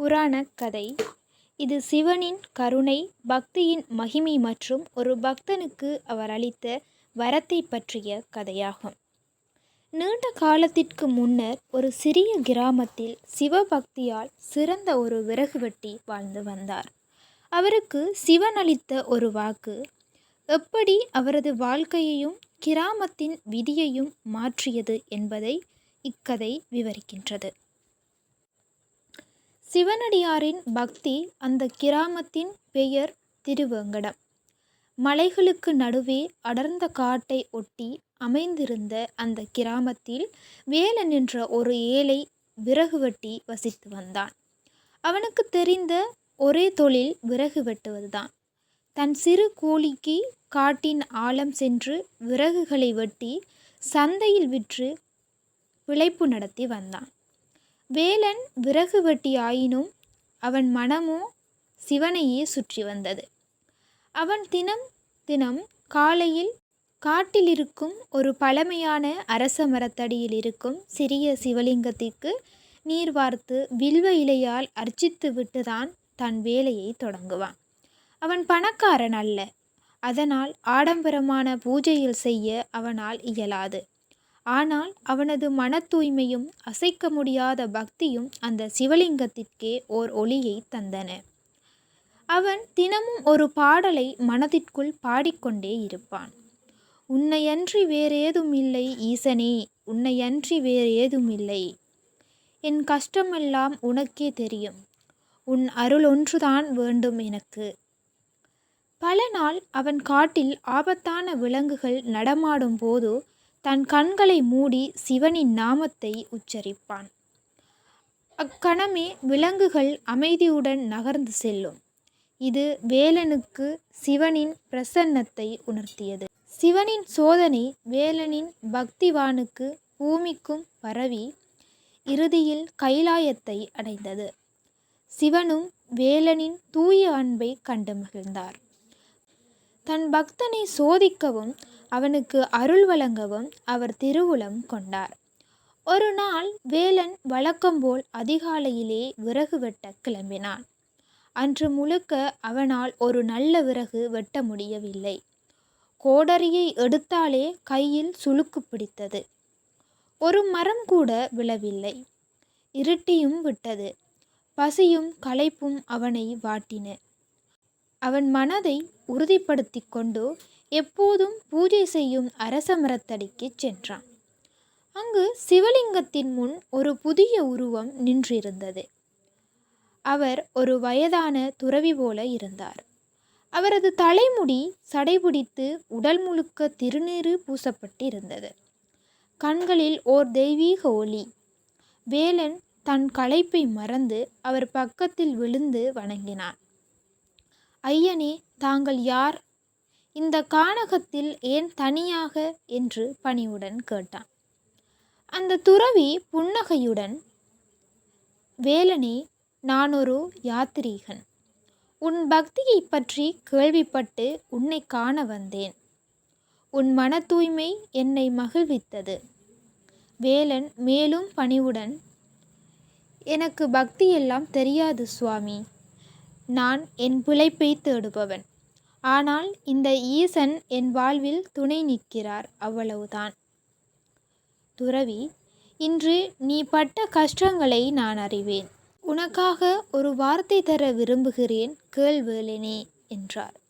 புராண கதை இது சிவனின் கருணை பக்தியின் மகிமை மற்றும் ஒரு பக்தனுக்கு அவர் அளித்த வரத்தை பற்றிய கதையாகும். நீண்ட காலத்திற்கு முன்னர் ஒரு சிறிய கிராமத்தில் சிவபக்தியால் சிறந்த ஒரு விறகு வெட்டி வாழ்ந்து வந்தார். அவருக்கு சிவன் அளித்த ஒரு வாக்கு எப்படி அவரது வாழ்க்கையையும் கிராமத்தின் விதியையும் மாற்றியது என்பதை இக்கதை விவரிக்கின்றது. சிவனடியாரின் பக்தி அந்த கிராமத்தின் பெயர் திருவேங்கடம். மலைகளுக்கு நடுவே அடர்ந்த காட்டை ஒட்டி அமைந்திருந்த அந்த கிராமத்தில் வேலன் என்ற ஒரு ஏழை விறகு வெட்டி வசித்து வந்தான். அவனுக்கு தெரிந்த ஒரே தொழில் விறகு வெட்டுவதுதான். தன் சிறு கூலிக்கு காட்டின் ஆழம் சென்று விறகுகளை வெட்டி சந்தையில் விற்று பிழைப்பு நடத்தி வந்தான். வேலன் விறகு வெட்டி ஆயினும் அவன் மனமோ சிவனையே சுற்றி வந்தது. அவன் தினம் தினம் காலையில் காட்டில் இருக்கும் ஒரு பழமையான அரச மரத்தடியில் இருக்கும் சிறிய சிவலிங்கத்திற்கு நீர் வார்த்து வில்வ இலையால் அர்ச்சித்து விட்டுதான் தன் வேலையை தொடங்குவான். அவன் பணக்காரன் அல்ல. அதனால் ஆடம்பரமான பூஜையில் செய்ய அவனால் இயலாது. ஆனால் அவனது மன தூய்மையும் அசைக்க முடியாத பக்தியும் அந்த சிவலிங்கத்திற்கே ஓர் ஒளியை தந்தன. அவன் தினமும் ஒரு பாடலை மனதிற்குள் பாடிக்கொண்டே இருப்பான். உன்னையன்றி வேறேதும் இல்லை ஈசனே உன்னையன்றி வேறேதும் இல்லை என் கஷ்டமெல்லாம் உனக்கே தெரியும். உன் அருள் ஒன்றுதான் வேண்டும் எனக்கு பல நாள் அவன் காட்டில் ஆபத்தான விலங்குகள் நடமாடும் போது தன் கண்களை மூடி சிவனின் நாமத்தை உச்சரிப்பான். அக்கணமே விலங்குகள் அமைதியுடன் நகர்ந்து செல்லும். இது வேலனுக்கு சிவனின் பிரசன்னத்தை உணர்த்தியது. சிவனின் சோதனை வேலனின் பக்திவானுக்கு பூமிக்கும் பரவி இறுதியில் கைலாயத்தை அடைந்தது. சிவனும் வேலனின் தூய அன்பை கண்டு மகிழ்ந்தார். தன் பக்தனை சோதிக்கவும் அவனுக்கு அருள் வழங்கவும் அவர் திருவுளம் கொண்டார். ஒரு நாள் வேலன் வழக்கம்போல் அதிகாலையிலே விறகு வெட்ட கிளம்பினான். அன்று முழுக்க அவனால் ஒரு நல்ல விறகு வெட்ட முடியவில்லை. கோடரியை எடுத்தாலே கையில் சுளுக்கு பிடித்தது. ஒரு மரம் கூட விழவில்லை. இருட்டியும் விட்டது. பசியும் களைப்பும் அவனை வாட்டின. அவன் மனதை உறுதிப்படுத்தி கொண்டு எப்போதும் பூஜை செய்யும் அரச மரத்தடிக்கு சென்றான். அங்கு சிவலிங்கத்தின் முன் ஒரு புதிய உருவம் நின்றிருந்தது. அவர் ஒரு வயதான துறவி போல இருந்தார். அவரது தலைமுடி சடைபிடித்து உடல் முழுக்க திருநீறு பூசப்பட்டிருந்தது. கண்களில் ஓர் தெய்வீக ஒளி. வேலன் தன் களைப்பை மறந்து அவர் பக்கத்தில் விழுந்து வணங்கினான். ஐயனே தாங்கள் யார்? இந்த கானகத்தில் ஏன் தனியாக? என்று பணிவுடன் கேட்டான். அந்த துறவி புன்னகையுடன் வேலனே நான் ஒரு யாத்திரீகன். உன் பக்தியை பற்றி கேள்விப்பட்டு உன்னை காண வந்தேன். உன் மன தூய்மை என்னை மகிழ்வித்தது. வேலன் மேலும் பணிவுடன் எனக்கு பக்தியெல்லாம் தெரியாது சுவாமி. நான் என் பிழைப்பை தேடுபவன். ஆனால் இந்த ஈசன் என் வாழ்வில் துணை நிற்கிறார் அவ்வளவுதான். துறவி இன்று நீ பட்ட கஷ்டங்களை நான் அறிவேன். உனக்காக ஒரு வார்த்தை தர விரும்புகிறேன் கேள் வேலனே என்றார்.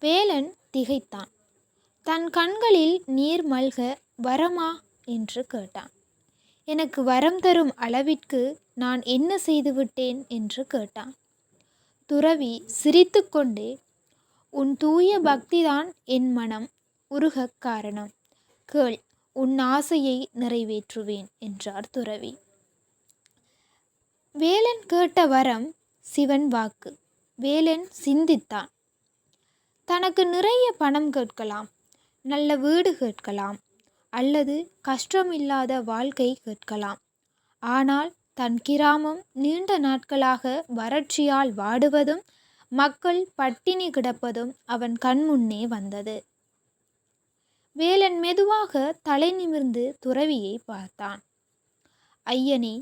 வேலன் திகைத்தான். தன் கண்களில் நீர் மல்க வரமா? என்று கேட்டான். எனக்கு வரம் தரும் அளவிற்கு நான் என்ன செய்துவிட்டேன்? என்று கேட்டான். துறவி சிரித்துக்கொண்டே உன் தூய பக்திதான் என் மனம் உருகக் காரணம். கேள் உன் ஆசையை நிறைவேற்றுவேன் என்றார் துறவி. வேலன் கேட்ட வரம் சிவன் வாக்கு. வேலன் சிந்தித்தான். தனக்கு நிறைய பணம் கேட்கலாம் நல்ல வீடு கேட்கலாம் அல்லது கஷ்டமில்லாத வாழ்க்கை கேட்கலாம். ஆனால் தன் கிராமம் நீண்ட நாட்களாக வறட்சியால் வாடுவதும் மக்கள் பட்டினி கிடப்பதும் அவன் கண்முன்னே வந்தது. வேலன் மெதுவாக தலை நிமிர்ந்து துறவியை பார்த்தான். ஐயனே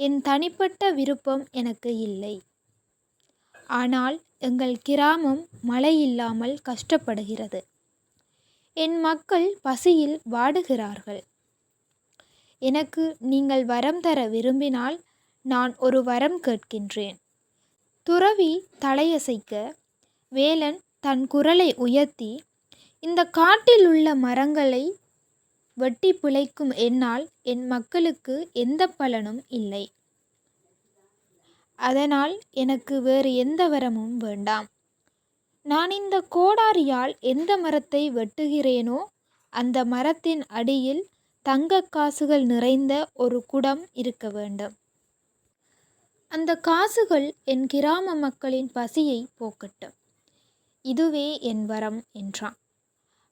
என் தனிப்பட்ட விருப்பம் எனக்கு இல்லை. ஆனால் எங்கள் கிராமம் மழை இல்லாமல் கஷ்டப்படுகிறது. என் மக்கள் பசியில் வாடுகிறார்கள். எனக்கு நீங்கள் வரம் தர விரும்பினால் நான் ஒரு வரம் கேட்கின்றேன். துறவி தலையசைக்க வேலன் தன் குரலை உயர்த்தி இந்த காட்டில் உள்ள மரங்களை வெட்டி பிழைக்கும் என்னால் என் மக்களுக்கு எந்த பலனும் இல்லை. அதனால் எனக்கு வேறு எந்த வரமும் வேண்டாம். நான் இந்த கோடாரியால் எந்த மரத்தை வெட்டுகிறேனோ அந்த மரத்தின் அடியில் தங்கக் காசுகள் நிறைந்த ஒரு குடம் இருக்க வேண்டும். அந்த காசுகள் என் கிராம மக்களின் பசியை போக்கட்டும். இதுவே என் வரம் என்றான்.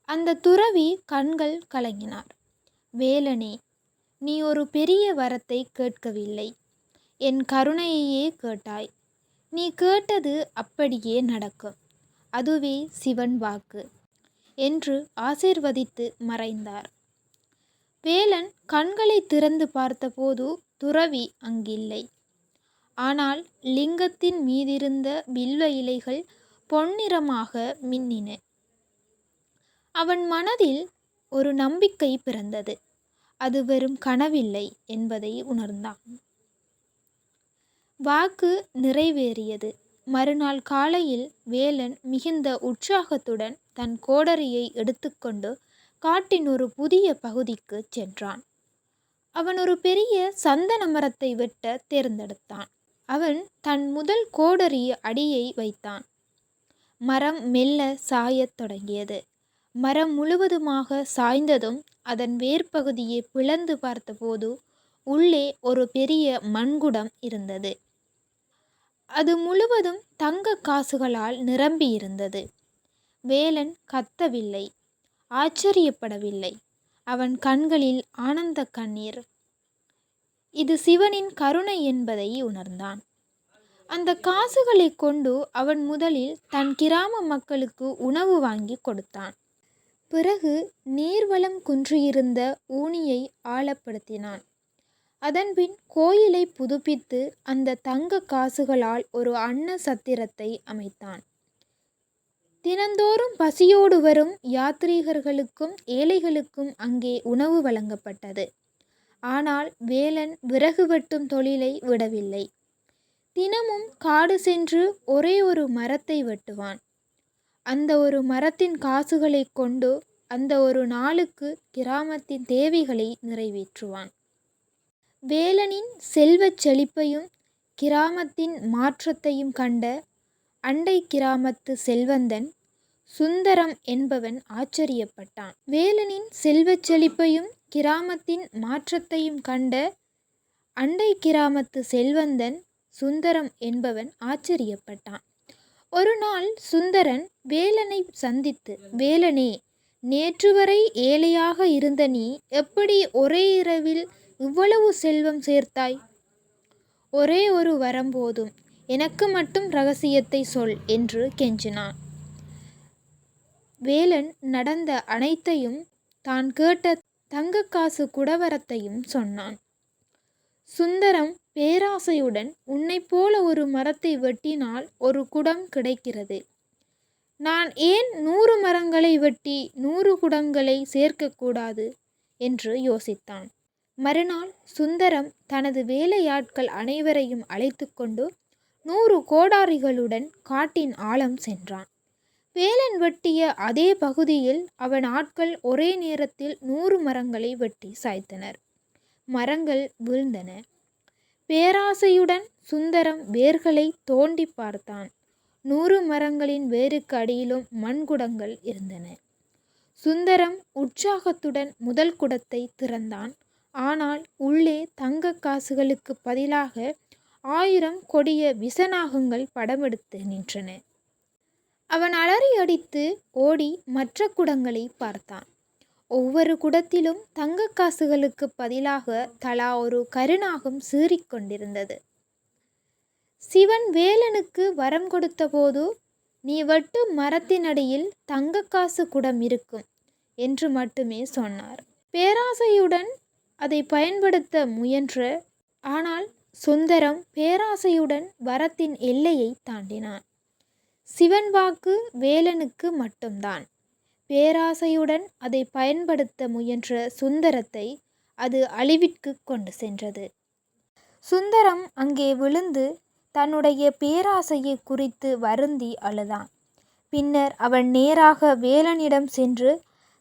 அந்த துறவி கண்கள் கலங்கினார். வேலனே நீ ஒரு பெரிய வரத்தை கேட்கவில்லை. என் கருணையையே கேட்டாய். நீ கேட்டது அப்படியே நடக்கும் அதுவே சிவன் வாக்கு என்று ஆசீர்வதித்து மறைந்தார். வேலன் கண்களை திறந்து பார்த்தபோது துறவி அங்கில்லை. ஆனால் லிங்கத்தின் மீதிருந்த வில்வ இலைகள் பொன்னிறமாக மின்னின. அவன் மனதில் ஒரு நம்பிக்கை பிறந்தது. அது வெறும் கனவில்லை என்பதை உணர்ந்தான். வாக்கு நிறைவேறியது. மறுநாள் காலையில் வேலன் மிகுந்த உற்சாகத்துடன் தன் கோடரியை எடுத்துக்கொண்டு காட்டின் ஒரு புதிய பகுதிக்கு சென்றான். அவன் ஒரு பெரிய சந்தன மரத்தை வெட்ட தேர்ந்தெடுத்தான். அவன் தன் முதல் கோடரி அடியை வைத்தான். மரம் மெல்ல சாயத் தொடங்கியது. மரம் முழுவதுமாக சாய்ந்ததும் அதன் வேர்பகுதியை பிளந்து பார்த்தபோது உள்ளே ஒரு பெரிய மண்குடம் இருந்தது. அது முழுவதும் தங்க காசுகளால் நிரம்பியிருந்தது. வேலன் கத்தவில்லை. ஆச்சரியப்படவில்லை. அவன் கண்களில் ஆனந்த கண்ணீர். இது சிவனின் கருணை என்பதை உணர்ந்தான். அந்த காசுகளை கொண்டு அவன் முதலில் தன் கிராம மக்களுக்கு உணவு வாங்கி கொடுத்தான். பிறகு நீர்வளம் குன்றியிருந்த ஊனியை ஆழப்படுத்தினான். அதன்பின் கோயிலை புதுப்பித்து அந்த தங்க காசுகளால் ஒரு அன்ன சத்திரத்தை அமைத்தான். தினந்தோறும் பசியோடு வரும் யாத்ரீகர்களுக்கும் ஏழைகளுக்கும் அங்கே உணவு வழங்கப்பட்டது. ஆனால் வேலன் விறகு வெட்டும் தொழிலை விடவில்லை. தினமும் காடு சென்று ஒரே ஒரு மரத்தை வெட்டுவான். அந்த ஒரு மரத்தின் காசுகளை கொண்டு அந்த ஒரு நாளுக்கு கிராமத்தின் தேவைகளை நிறைவேற்றுவான். வேலனின் செல்வச் செழிப்பையும் கிராமத்தின் மாற்றத்தையும் கண்ட அண்டை கிராமத்து செல்வந்தன் சுந்தரம் என்பவன் ஆச்சரியப்பட்டான். வேலனின் செல்வச் செழிப்பையும் கிராமத்தின் மாற்றத்தையும் கண்ட அண்டை கிராமத்து செல்வந்தன் சுந்தரம் என்பவன் ஆச்சரியப்பட்டான். ஒரு நாள் சுந்தரன் வேலனை சந்தித்து வேலனே நேற்று வரை ஏழையாக இருந்த நீ எப்படி ஒரே இரவில் இவ்வளவு செல்வம் சேர்த்தாய்? ஒரே ஒரு வரம் போதும் எனக்கு மட்டும் ரகசியத்தை சொல் என்று கெஞ்சினான். வேலன் நடந்த அனைத்தையும் தான் கேட்ட தங்கக்காசு குடவரத்தையும் சொன்னான். சுந்தரம் பேராசையுடன் உன்னைப் போல ஒரு மரத்தை வெட்டினால் ஒரு குடம் கிடைக்கிறது. நான் ஏன் நூறு மரங்களை வெட்டி நூறு குடங்களை சேர்க்கக்கூடாது என்று யோசித்தான். மறுநாள் சுந்தரம் தனது வேலையாட்கள் அனைவரையும் அழைத்து கொண்டு நூறு கோடாரிகளுடன் காட்டின் ஆழம் சென்றான். வேலன் வெட்டிய அதே பகுதியில் அவன் ஆட்கள் ஒரே நேரத்தில் நூறு மரங்களை வெட்டி சாய்த்தனர். மரங்கள் வீழ்ந்தன. பேராசையுடன் சுந்தரம் வேர்களை தோண்டி பார்த்தான். நூறு மரங்களின் வேருக்கு அடியிலும் மண்குடங்கள் இருந்தன. சுந்தரம் உற்சாகத்துடன் முதல் குடத்தை திறந்தான். ஆனால் உள்ளே தங்க காசுகளுக்கு பதிலாக ஆயிரம் கொடிய விசநாகங்கள் படமெடுத்து நின்றன. அவன் அலறி அடித்து ஓடி மற்ற குடங்களை பார்த்தான். ஒவ்வொரு குடத்திலும் தங்க காசுகளுக்கு பதிலாக தலா ஒரு கருநாகம் சீறிக்கொண்டிருந்தது சிவன் வேலனுக்கு வரம் கொடுத்தபோது நீ வெட்டு மரத்தினடியில் தங்கக்காசு குடம் இருக்கும் என்று மட்டுமே சொன்னார். பேராசையுடன் அதை பயன்படுத்த முயன்ற ஆனால் சுந்தரம் பேராசையுடன் வரத்தின் எல்லையை தாண்டினான். சிவன் வாக்கு வேலனுக்கு மட்டும்தான். பேராசையுடன் அதை பயன்படுத்த முயன்ற சுந்தரத்தை அது அழிவிற்கு கொண்டு சென்றது. சுந்தரம் அங்கே விழுந்து தன்னுடைய பேராசையை குறித்து வருந்தி அழுதான். பின்னர் அவன் நேராக வேலனிடம் சென்று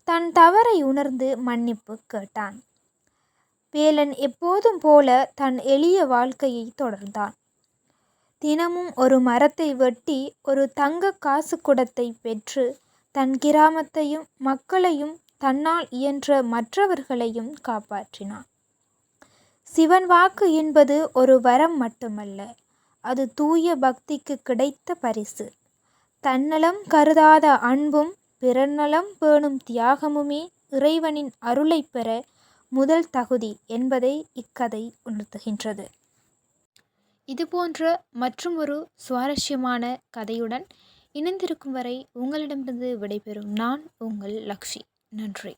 தன் தவறை உணர்ந்து மன்னிப்பு கேட்டான். வேலன் எப்போதும் போல தன் எளிய வாழ்க்கையை தொடர்ந்தான். தினமும் ஒரு மரத்தை வெட்டி ஒரு தங்க காசு குடத்தை பெற்று தன் கிராமத்தையும் மக்களையும் தன்னால் இயன்ற மற்றவர்களையும் காப்பாற்றினான். சிவன் வாக்கு என்பது ஒரு வரம் மட்டுமல்ல அது தூய பக்திக்கு கிடைத்த பரிசு. தன்னலம் கருதாத அன்பும் பிறநலம் பேணும் தியாகமுமே இறைவனின் அருளை பெற முதல் தகுதி என்பதை இக்கதை உணர்த்துகின்றது. இதுபோன்ற மற்றும் ஒரு சுவாரஸ்யமான கதையுடன் இணைந்திருக்கும் வரை உங்களிடமிருந்து விடைபெறும் நான் உங்கள் லக்ஷி. நன்றி.